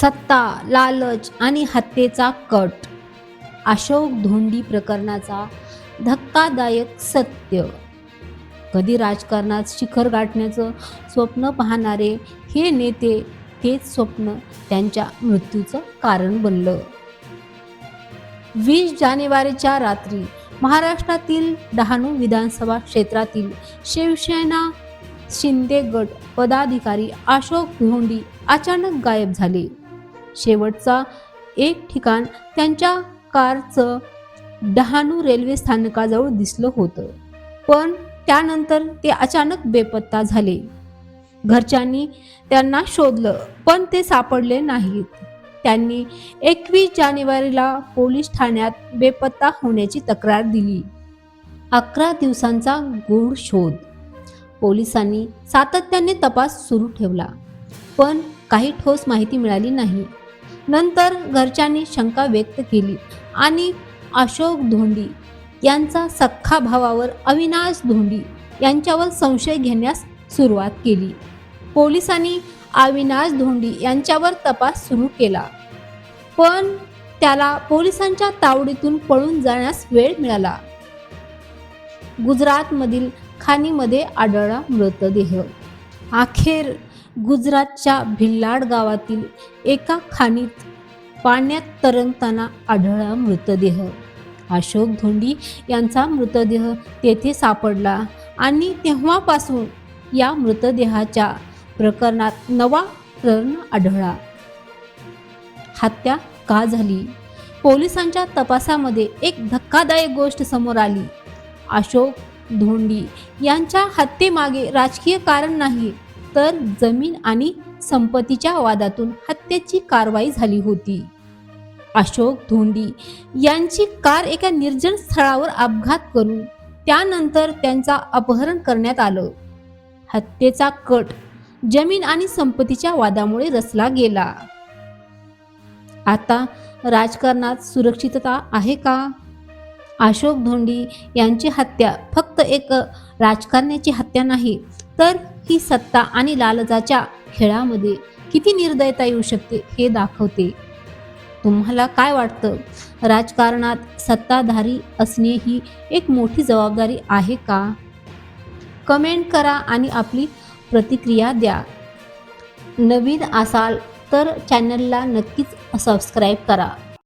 सत्ता लालच आणि हत्येचा कट. अशोक धोंडी प्रकरणाचा धक्कादायक सत्य. कधी राजकारणात शिखर गाठण्याचं स्वप्न पाहणारे हे नेते तेच स्वप्न त्यांच्या मृत्यूचं कारण बनलं. वीस जानेवारीच्या रात्री महाराष्ट्रातील डहाणू विधानसभा क्षेत्रातील शिवसेना शिंदे गट पदाधिकारी अशोक धोंडी अचानक गायब झाले. शेवटचा एक ठिकाण त्यांच्या कारचं डहाणू रेल्वे स्थानकाजवळ दिसलं होतं. पण त्यानंतर ते अचानक बेपत्ता झाले. घरच्यांनी त्यांना शोधलं पण ते सापडले नाहीत. त्यांनी एकवीस जानेवारीला पोलीस ठाण्यात बेपत्ता होण्याची तक्रार दिली. अकरा दिवसांचा गूढ शोध. पोलिसांनी सातत्याने तपास सुरू ठेवला पण काही ठोस माहिती मिळाली नाही. नंतर घरच्यांनी शंका व्यक्त केली. आणि अशोक धोंडी यांचा सख्खा भावावर अविनाश धोंडी यांच्यावर संशय घेण्यास सुरुवात केली. पोलिसांनी अविनाश धोंडी यांच्यावर तपास सुरू केला. पण त्याला पोलिसांच्या तावडीतून पळून जाण्यास वेळ मिळाला. गुजरातमधील खाणीमध्ये आढळला मृतदेह. अखेर गुजरातच्या भिल्लाड गावातील एका खाणीत पाण्यात तरंगताना आढळला मृतदेह. अशोक धोंडी यांचा मृतदेह तेथे सापडला आणि तेव्हापासून या मृतदेहाच्या प्रकरणात नवा प्रण आढळला. हत्या का झाली? पोलिसांच्या तपासामध्ये एक धक्कादायक गोष्ट समोर आली. अशोक धोंडी यांच्या हत्येमागे राजकीय कारण नाही तर जमीन आणि संपत्तीच्या वादातून हत्येची कारवाई झाली होती. अशोक धोंडी यांची कार एका निर्जन स्थळावर अपघात करून त्यानंतर त्यांचा अपहरण करण्यात आलं. हत्येचा कट जमीन आणि संपत्तीच्या वादामुळे रचला गेला. आता राजकारणात सुरक्षितता आहे का? अशोक धोंडी यांची हत्या फक्त एक राजकारण्याची हत्या नाही तर ती सत्ता आणि लालचाच्या खेळामध्ये किती निर्दयता येऊ शकते हे दाखवते. तुम्हाला काय वाटतं? राजकारणात सत्ताधारी असणे ही एक मोठी जबाबदारी आहे का? कमेंट करा आणि आपली प्रतिक्रिया द्या. नवीन असाल तर चॅनलला नक्कीच सबस्क्राईब करा.